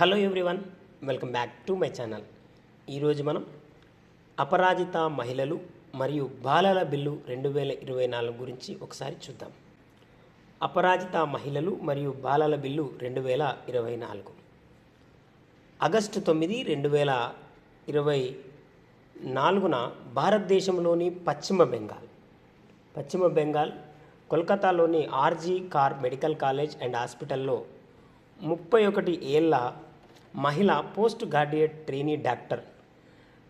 Hello everyone welcome back to my channel. ఈరోజు మనం అపరాజిత మహిళలు మరియు బాలల బిల్లు రెండు వేల ఇరవై నాలుగు గురించి ఒకసారి చూద్దాం. అపరాజిత మహిళలు మరియు బాలల బిల్లు రెండు వేల ఇరవై నాలుగు. ఆగస్టు తొమ్మిది రెండు వేల ఇరవై నాలుగున భారతదేశంలోని పశ్చిమ బెంగాల్ పశ్చిమ బెంగాల్ కోల్కతాలోని R G Kar medical college and హాస్పిటల్లో ముప్పై ఒకటి ఏళ్ళ మహిళ పోస్ట్ గ్రాడ్యుయేట్ ట్రైనీ డాక్టర్.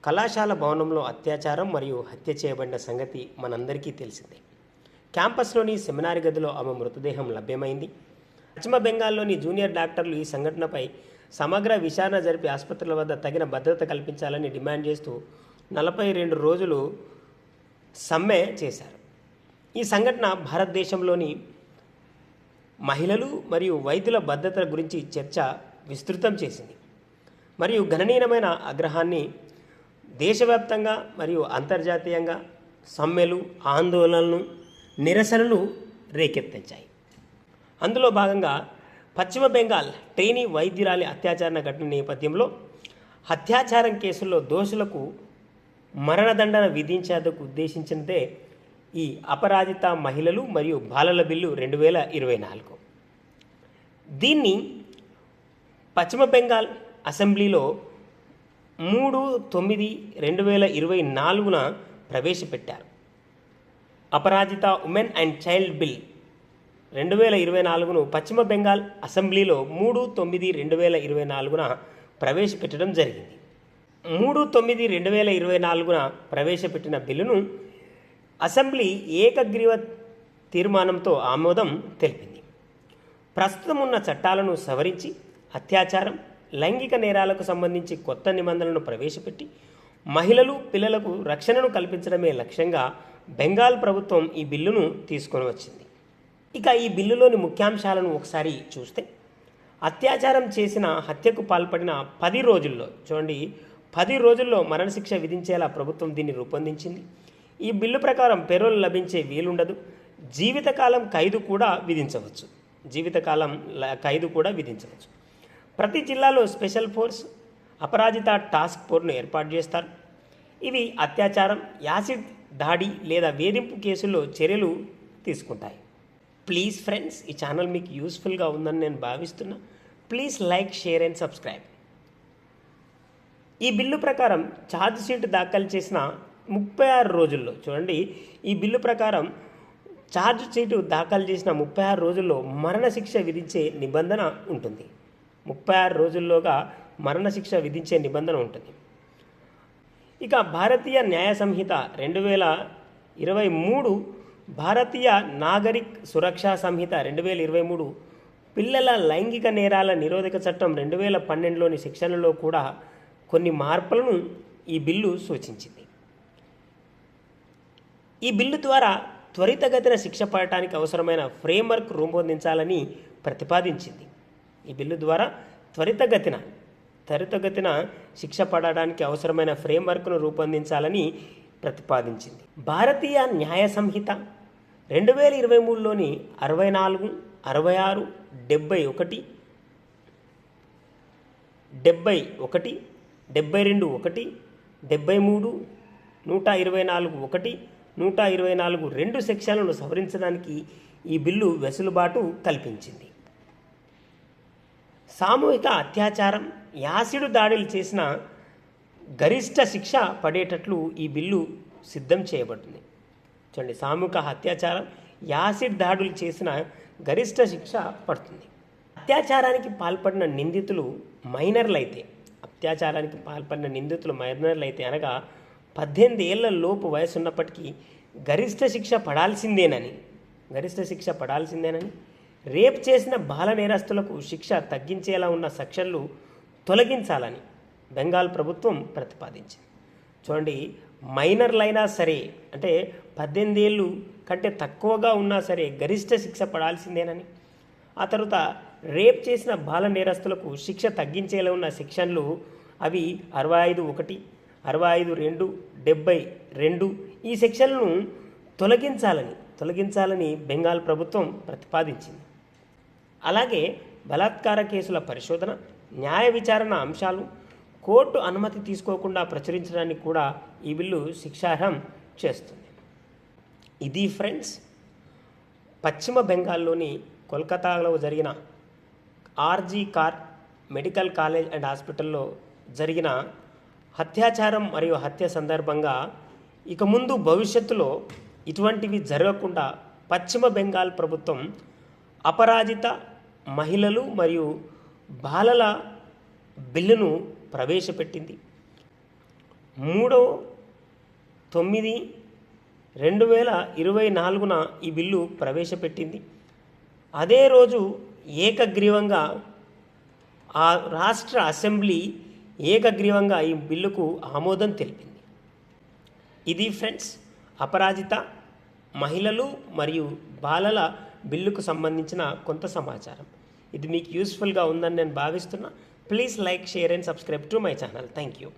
కళాశాల భవనంలో అత్యాచారం మరియు హత్య చేయబడిన సంగతి మనందరికీ తెలిసిందే. క్యాంపస్లోని సెమినార్ గదిలో ఆమె మృతదేహం లభ్యమైంది. పశ్చిమ బెంగాల్లోని జూనియర్ డాక్టర్లు ఈ సంఘటనపై సమగ్ర విచారణ జరిపి ఆసుపత్రుల వద్ద తగిన భద్రత కల్పించాలని డిమాండ్ చేస్తూ నలభై రెండు రోజులు సమ్మె చేశారు. ఈ సంఘటన భారతదేశంలోని మహిళలు మరియు వైద్యుల భద్రత గురించి చర్చ విస్తృతం చేసింది. మరియు గణనీయమైన ఆగ్రహాన్ని దేశవ్యాప్తంగా మరియు అంతర్జాతీయంగా సమ్మెలు ఆందోళనలు నిరసనలు రేకెత్తించాయి. అందులో భాగంగా పశ్చిమ బెంగాల్ ట్రైనీ వైద్యురాలి అత్యాచారణ ఘటన నేపథ్యంలో అత్యాచారం కేసుల్లో దోషులకు మరణదండన విధించేందుకు ఉద్దేశించినదే ఈ అపరాజిత మహిళలు మరియు బాలల బిల్లు రెండు వేల ఇరవై నాలుగు. దీన్ని పశ్చిమ బెంగాల్ అసెంబ్లీలో మూడు తొమ్మిది రెండు వేల ఇరవై నాలుగున ప్రవేశపెట్టారు. Aparajita women and child bill రెండు వేల ఇరవై నాలుగును పశ్చిమ బెంగాల్ అసెంబ్లీలో మూడు తొమ్మిది రెండు వేల ఇరవై నాలుగున ప్రవేశపెట్టడం జరిగింది. మూడు తొమ్మిది రెండు వేల ఇరవై నాలుగున ప్రవేశపెట్టిన బిల్లును అసెంబ్లీ ఏకగ్రీవ తీర్మానంతో ఆమోదం తెలిపింది. ప్రస్తుతం ఉన్న చట్టాలను సవరించి అత్యాచారం లైంగిక నేరాలకు సంబంధించి కొత్త నిబంధనలను ప్రవేశపెట్టి మహిళలు పిల్లలకు రక్షణను కల్పించడమే లక్ష్యంగా బెంగాల్ ప్రభుత్వం ఈ బిల్లును తీసుకొని వచ్చింది. ఇక ఈ బిల్లులోని ముఖ్యాంశాలను ఒకసారి చూస్తే అత్యాచారం చేసిన హత్యకు పాల్పడిన పది రోజుల్లో చూడండి పది రోజుల్లో మరణశిక్ష విధించేలా ప్రభుత్వం దీన్ని రూపొందించింది. ఈ బిల్లు ప్రకారం పెరోల్ లభించే వీలుండదు జీవితకాలం ఖైదు కూడా విధించవచ్చు. జీవితకాలం ల- ఖైదు కూడా విధించవచ్చు. ప్రతి జిల్లాలో స్పెషల్ ఫోర్స్ అపరాజిత టాస్క్ ఫోర్స్ను ఏర్పాటు చేస్తారు. ఇవి అత్యాచారం యాసిడ్ దాడి లేదా వేధింపు కేసుల్లో చర్యలు తీసుకుంటాయి. ప్లీజ్ ఫ్రెండ్స్ ఈ ఛానల్ మీకు యూస్ఫుల్గా ఉందని నేను భావిస్తున్నా. Please like share and subscribe. ఈ బిల్లు ప్రకారం ఛార్జ్ షీట్ దాఖలు చేసిన ముప్పై ఆరు రోజుల్లో చూడండి ఈ బిల్లు ప్రకారం ఛార్జ్ షీటు దాఖలు చేసిన ముప్పై ఆరు రోజుల్లో మరణశిక్ష విధించే నిబంధన ఉంటుంది. ముప్పై ఆరు రోజుల్లోగా మరణశిక్ష విధించే నిబంధన ఉంటుంది. ఇక భారతీయ న్యాయ సంహిత రెండు వేల ఇరవై మూడు భారతీయ నాగరిక్ సురక్షా సంహిత రెండు వేల ఇరవై మూడు పిల్లల లైంగిక నేరాల నిరోధక చట్టం రెండు వేల పన్నెండులోని శిక్షణలో కూడా కొన్ని మార్పులను ఈ బిల్లు సూచించింది. ఈ బిల్లు ద్వారా త్వరితగతిన శిక్ష పడటానికి అవసరమైన ఫ్రేమ్వర్క్ రూపొందించాలని ప్రతిపాదించింది. ఈ బిల్లు ద్వారా త్వరితగతిన త్వరితగతిన శిక్ష పడడానికి అవసరమైన ఫ్రేమ్వర్క్ను రూపొందించాలని ప్రతిపాదించింది. భారతీయ న్యాయ సంహిత రెండు వేల ఇరవై మూడులోని అరవై నాలుగు అరవై ఆరు డెబ్బై ఒకటి డెబ్బై ఒకటి డెబ్బై రెండు ఒకటి డెబ్బై మూడు నూట ఇరవై నాలుగు ఒకటి నూట ఇరవై నాలుగు రెండు సెక్షన్లను సవరించడానికి ఈ బిల్లు వెసులుబాటు కల్పించింది. సామూహిక అత్యాచారం యాసిడ్ దాడులు చేసిన గరిష్ట శిక్ష పడేటట్లు ఈ బిల్లు సిద్ధం చేయబడుతుంది. చూడండి సామూహిక అత్యాచారం యాసిడ్ దాడులు చేసిన గరిష్ట శిక్ష పడుతుంది. అత్యాచారానికి పాల్పడిన నిందితులు మైనర్లు అయితే అత్యాచారానికి పాల్పడిన నిందితులు మైనర్లు అయితే అనగా పద్దెనిమిది ఏళ్ళ లోపు వయసు ఉన్నప్పటికీ గరిష్ట శిక్ష పడాల్సిందేనని గరిష్ట శిక్ష పడాల్సిందేనని రేప్ చేసిన బాల నేరస్తులకు శిక్ష తగ్గించేలా ఉన్న సెక్షన్లు తొలగించాలని బెంగాల్ ప్రభుత్వం ప్రతిపాదించింది. చూడండి మైనర్లైనా సరే అంటే పద్దెనిమిది ఏళ్ళు కంటే తక్కువగా ఉన్నా సరే గరిష్ట శిక్ష పడాల్సిందేనని. ఆ తర్వాత రేప్ చేసిన బాల నేరస్తులకు శిక్ష తగ్గించేలా ఉన్న సెక్షన్లు అవి అరవై ఐదు ఒకటి అరవై ఐదు రెండు డెబ్బై రెండు ఈ సెక్షన్లను తొలగించాలని తొలగించాలని బెంగాల్ ప్రభుత్వం ప్రతిపాదించింది. అలాగే బలాత్కార కేసుల పరిశోధన న్యాయ విచారణ అంశాలు కోర్టు అనుమతి తీసుకోకుండా ప్రచురించడానికి కూడా ఈ బిల్లు శిక్షార్హం చేస్తుంది. ఇది ఫ్రెండ్స్ పశ్చిమ బెంగాల్లోని కోల్కతాలో జరిగిన R G Kar medical college and హాస్పిటల్లో జరిగిన అత్యాచారం మరియు హత్య సందర్భంగా ఇక ముందు భవిష్యత్తులో ఇటువంటివి జరగకుండా పశ్చిమ బెంగాల్ ప్రభుత్వం అపరాజిత మహిళలు మరియు బాలల బిల్లును ప్రవేశపెట్టింది. మూడో తొమ్మిది రెండు వేల ఇరవై నాలుగున ఈ బిల్లు ప్రవేశపెట్టింది. అదే రోజు ఏకగ్రీవంగా ఆ రాష్ట్ర అసెంబ్లీ ఏకగ్రీవంగా ఈ బిల్లుకు ఆమోదం తెలిపింది. ఇది ఫ్రెండ్స్ అపరాజిత మహిళలు మరియు బాలల బిల్లుకు సంబంధించిన కొంత సమాచారం. ఇది మీకు యూస్ఫుల్గా ఉందని నేను భావిస్తున్నా. Please like share and subscribe to my channel thank you